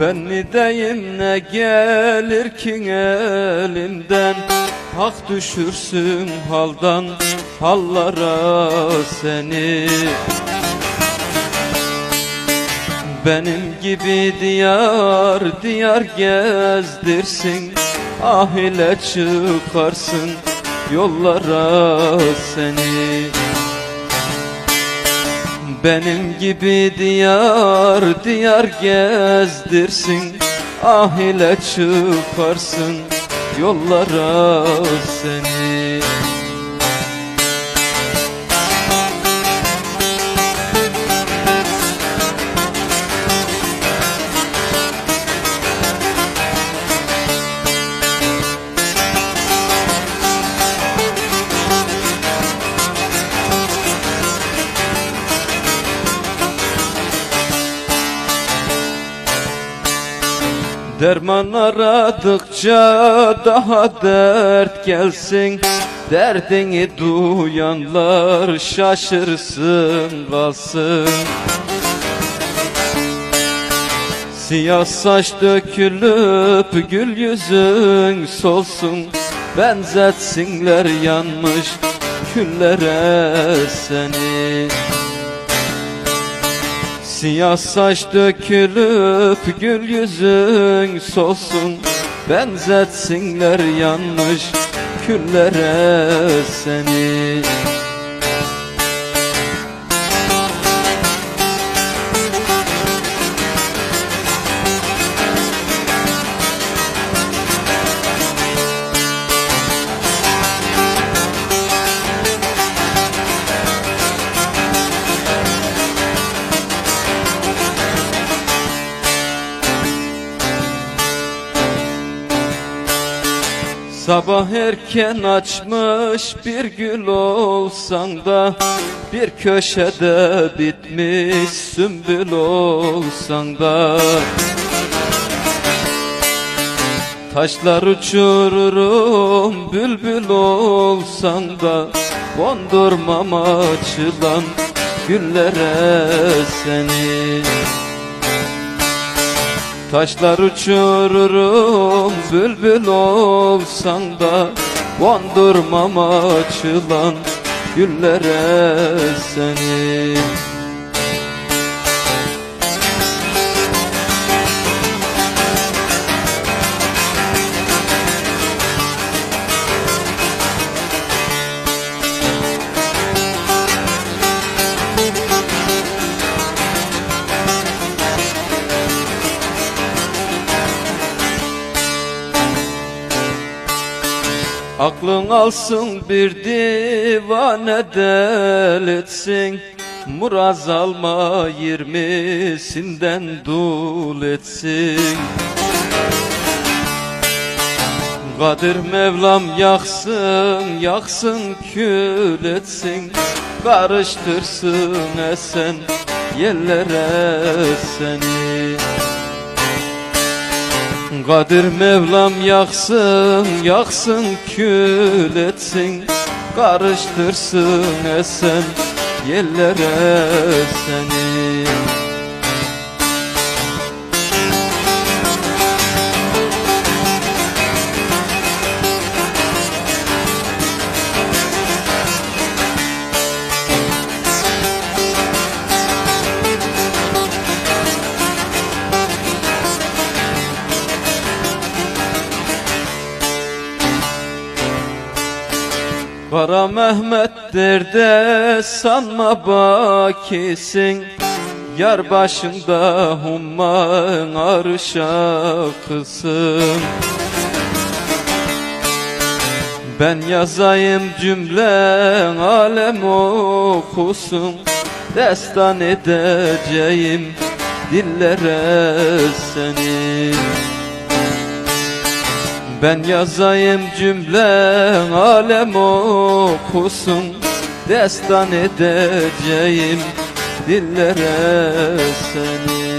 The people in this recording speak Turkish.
Ben ne deyim ne gelir ki elimden? Hak düşürsün haldan hallara seni. Benim gibi diyar diyar gezdirsin. Ah ile çıkarsın yollara seni benim gibi diyar diyar gezdirsin. Ah ile çıkarsın yollara seni Derman aradıkça daha dert gelsin. Derdini duyanlar şaşırsın kalsın Siyah saç dökülüp gül yüzün solsun. Benzetsinler yanmış küllere seni Siyah saç dökülüp gül yüzün solsun. Benzetsinler yanmış küllere seni Sabah erken açmış bir gül olsan da Bir köşede bitmiş sümbül olsan da. Taşlar uçururum bülbül olsan da Kondurmam açılan güllere seni Taşlar uçururum bülbül olsan da Kondurmam açılan güllere seni Aklın alsın bir divane delitsin. Muraz alma yirmisinden dul etsin. Kadir Mevlam yaksın, yaksın kül etsin. Karıştırsın esen yerlere seni Kadir Mevlam yaksın, yaksın kül etsin. Karıştırsın esen yerlere seni Kara Mehmet derde sanma bakisin. Yar başında humman arşa kılsın Ben yazayım cümle alem okusun. Destan edeceğim dillere seni ben yazayım cümle alem okusun. Destan edeceğim dillere seni